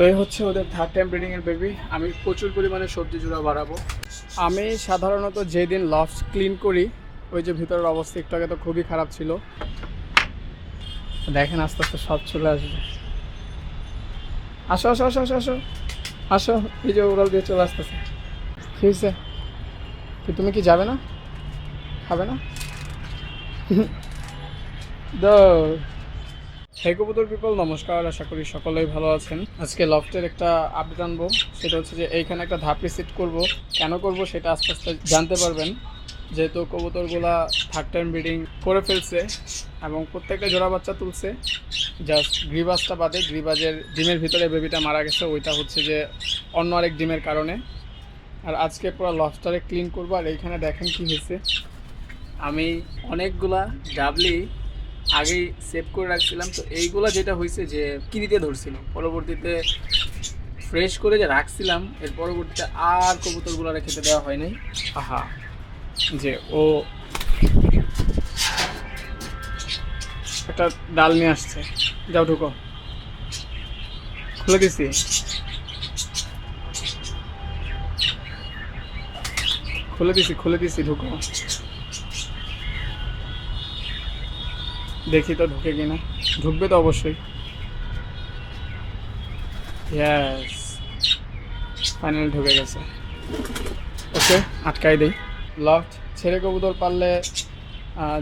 তো এই হচ্ছে ওদের থার্ড টাইম ব্রিডিংয়ের বেবি আমি প্রচুর পরিমাণে সবজি জোড়া বাড়াবো। আমি সাধারণত যেদিন লফট ক্লিন করি, ওই যে ভিতরের অবস্থা একটু আগে তো খুবই খারাপ ছিল। দেখেন আস্তে আস্তে সব চলে আসবে। আসো আসো আসো আসো আসো। আসো, এই যে ওরাল দিয়ে চলে আসতেছে। কি হয়েছে কি, তুমি কি যাবে না? খাবে না? দো হে কবুতর পিপল নমস্কার, আশা করি সকলেই ভালো আছেন। আজকে লফটের একটা আপডেট আনব। সেটা হচ্ছে যে এইখানে একটা ধাপি সেট করব। কেন করব সেটা আস্তে আস্তে জানতে পারবেন। যেহেতু কবুতরগুলা থার্ড টাইম ব্রিডিং করে ফেলছে এবং প্রত্যেকটা জোড়া বাচ্চা তুলছে জাস্ট গ্রিবাসটা বাদে গ্রিবাজের ডিমের ভিতরে বেবিটা মারা গেছে, ওইটা হচ্ছে যে অন্য আরেক ডিমের কারণে। আর আজকে পুরো লফটারে ক্লিন করব। আর এইখানে দেখেন কি হয়েছে। আমি অনেকগুলা ডাবলি আগেই সেভ করে রাখছিলাম। তো এইগুলা যেটা হয়েছে যে কিনিতে ধরছিল পরবর্তীতে ফ্রেশ করে যে রাখছিলাম এর পরবর্তীতে আর কবুতরগুলো খেতে দেওয়া হয় নাই। আহা। যে ও একটা ডাল নিয়ে আসছে। যাও ঢুকো। খুলে দিছি। খুলে দিছি খুলে দিছি ঢুকো। দেখি তো ঢুকে কিনা। ঢুকবে তো অবশ্যই। ফাইনাল ঢুকে গেছে। ওকে, আটকাই দেই। লফট ছেড়ে কবুতর পারলে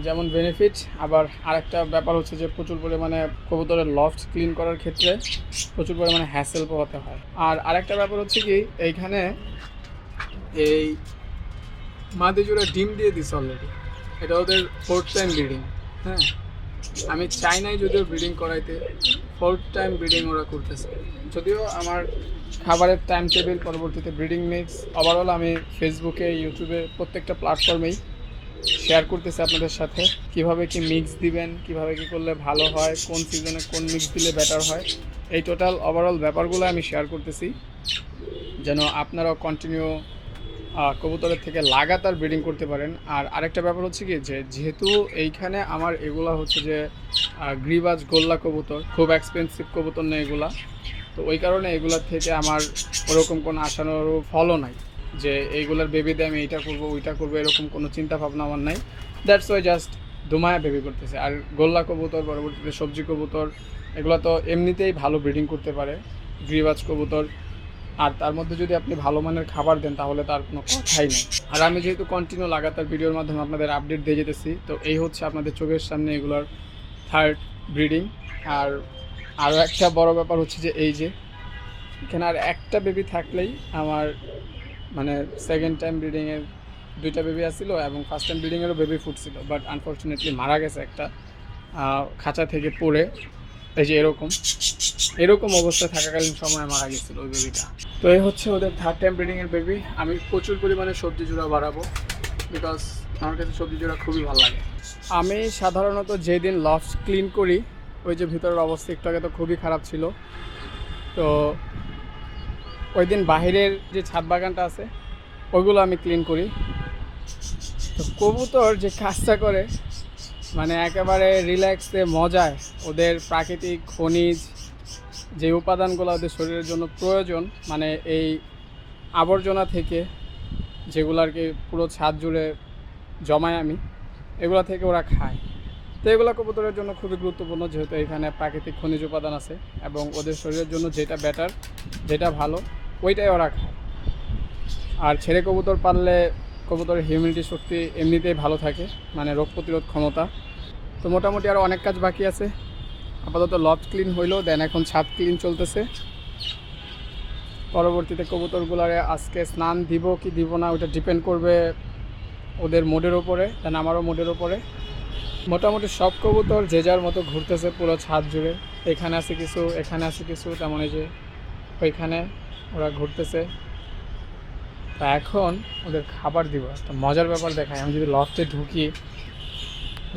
যেমন বেনিফিট আবার আরেকটা ব্যাপার হচ্ছে যে প্রচুর পরিমাণে কবুতরের লফট ক্লিন করার ক্ষেত্রে প্রচুর পরিমাণে হ্যাসেল পোহাতে হয়। আর আরেকটা ব্যাপার হচ্ছে কি, এইখানে এই মাদি জোড়া ডিম দিয়ে দিছে অলরেডি এটা ওদের ফোর্থ টাইম ব্রিডিং হ্যাঁ? আমি চাই নাই যদিও ব্রিডিং করাইতে ফোর্থ টাইম ব্রিডিং ওরা করতেছে। যদিও আমার খাবারের টাইম টেবিল পরবর্তীতে ব্রিডিং মিক্স ওভারঅল আমি ফেসবুকে ইউটিউবে প্রত্যেকটা প্ল্যাটফর্মেই শেয়ার করতেছি আপনাদের সাথে, কীভাবে কি মিক্স দিবেন, কীভাবে কি করলে ভালো হয়, কোন সিজনে কোন মিক্স দিলে বেটার হয়, এই টোটাল ওভারঅল ব্যাপারগুলো আমি শেয়ার করতেছি, যেন আপনারাও কন্টিনিউ কবুতরের থেকে লাগাতার ব্রিডিং করতে পারেন। আর আরেকটা ব্যাপার হচ্ছে কি, যে যেহেতু এইখানে আমার এগুলা হচ্ছে যে গ্রিবাজ গোল্লা কবুতর, খুব এক্সপেন্সিভ কবুতর নেই এগুলা। তো ওই কারণে এগুলার থেকে আমার ওরকম কোনো আশানুর ফলও নাই, যে এইগুলার বেবিতে আমি এইটা করব, ওইটা করব, এরকম কোনো চিন্তা ভাবনা আমার নাই। দ্যাটস ওয়াই জাস্ট দুমায়া বেবি করতেছে। আর গোল্লা কবুতর, পরবর্তীতে সবজি কবুতর, এগুলো তো এমনিতেই ভালো ব্রিডিং করতে পারে। গ্রিবাজ কবুতর আর তার মধ্যে যদি আপনি ভালো মানের খাবার দেন, তাহলে তার কোনো কথাই নেই। আর আমি যেহেতু কন্টিনিউ লাগাতার ভিডিওর মাধ্যমে আপনাদের আপডেট দিয়ে যেতেছি, তো এই হচ্ছে আপনাদের চোখের সামনে এগুলোর থার্ড ব্রিডিং আর আরও একটা বড় ব্যাপার হচ্ছে যে এই যে, এখানে আর একটা বেবি থাকলেই আমার মানে সেকেন্ড টাইম ব্রিডিংয়ের দুইটা বেবি আসছিল এবং ফার্স্ট টাইম ব্রিডিংয়েরও বেবি ফুটছিল বাট আনফর্চুনেটলি মারা গেছে একটা খাঁচা থেকে পড়ে। এই যে এরকম এরকম অবস্থা থাকাকালীন সময় মারা গেছিল ওই বেবিটা তো এই হচ্ছে ওদের থার্ড টাইম ব্রিডিংয়ের বেবি আমি প্রচুর পরিমাণে সবজি জোড়া বাড়াবো বিকজ আমার কাছে সবজি জোড়া খুবই ভালো লাগে। আমি সাধারণত যেদিন লফট ক্লিন করি, ওই যে ভিতরের অবস্থা একটু আগে তো খুবই খারাপ ছিল। তো ওই দিন বাহিরের যে ছাদ বাগানটা আছে, ওইগুলো আমি ক্লিন করি। তো কবুতর যে কাজটা করে মানে একেবারে রিল্যাক্সে মজায় ওদের প্রাকৃতিক খনিজ যে উপাদানগুলো ওদের শরীরের জন্য প্রয়োজন মানে এই আবর্জনা থেকে যেগুলো আর কি পুরো ছাদ জুড়ে জমায় আমি, এগুলো থেকে ওরা খায়। তো এগুলো কবুতরের জন্য খুবই গুরুত্বপূর্ণ, যেহেতু এখানে প্রাকৃতিক খনিজ উপাদান আছে এবং ওদের শরীরের জন্য যেটা বেটার যেটা ভালো, ওইটাই ওরা খায়। আর ছেড়ে কবুতর পাললে কবুতরের হিউমিনিটি শক্তি এমনিতেই ভালো থাকে মানে রোগ প্রতিরোধ ক্ষমতা। তো মোটামুটি আরও অনেক কাজ বাকি আছে। আপাতত লফট ক্লিন হইল দেন এখন ছাদ ক্লিন চলতেছে। পরবর্তীতে কবুতরগুলারে আজকে স্নান দিব কি দিব না, ওটা ডিপেন্ড করবে ওদের মোডের ওপরে দেন আমারও মোডের ওপরে মোটামুটি সব কবুতর যে যার মতো ঘুরতেছে পুরো ছাদ জুড়ে। এখানে আছে কিছু, এখানে আছে কিছু, তেমন এই যে ওইখানে ওরা ঘুরতেছে। তা এখন ওদের খাবার দিব। একটা মজার ব্যাপার দেখায় আমি যদি লফটে ঢুকি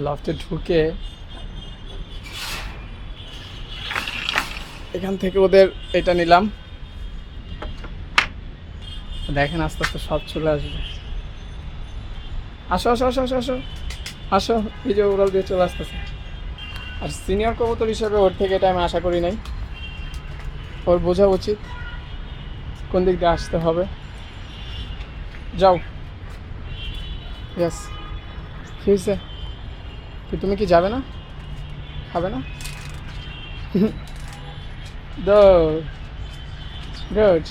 লফটে ঢুকে এখান থেকে ওদের এটা নিলাম। দেখেন আস্তে আস্তে সব চলে আসবে। আসো আসো আসো আসো আসো আসো, এই যে ওরাল দিয়ে চলে আসতেছে। আর সিনিয়র কবুতর হিসেবে ওর থেকে এটা আমি আশা করি নাই। ওর বোঝা উচিত কোন দিক দিয়ে আসতে হবে। যাও। ইয়েস কি হয়েছে কি, তুমি কি যাবে না? খাবে না? দো গুড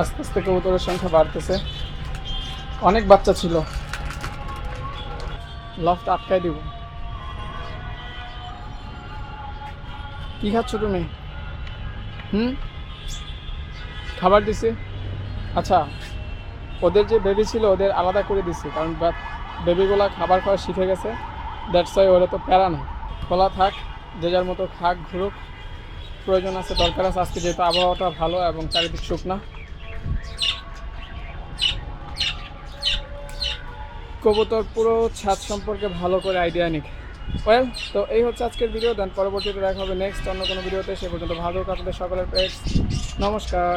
আস্তে আস্তে কবুতরের সংখ্যা বাড়তেছে। অনেক বাচ্চা ছিল। লফট আটকাই দিব। কি খাচ্ছ তুমি? হুম? খাবার দিছি। আচ্ছা ওদের যে বেবি ছিল, ওদের আলাদা করে দিছি, কারণ বেবিগুলা খাবার খাওয়া শিখে গেছে। দ্যাটস ওয়াই ওরা তো প্যারা না। খোলা থাক, যে যার মতো খাক, ঘুরুক। প্রয়োজন আছে, দরকার আছে, আজকে যেহেতু আবহাওয়াটা ভালো এবং চারিদিক শুকনা। কবুতর পুরো ছাদ সম্পর্কে ভালো করে আইডিয়া নিক। ওয়েল তো এই হচ্ছে আজকের ভিডিও দেন পরবর্তীতে দেখা হবে নেক্সট অন্য কোনো ভিডিওতে সে পর্যন্ত ভালো থাকুক আপনাদের সকলের পেটস নমস্কার।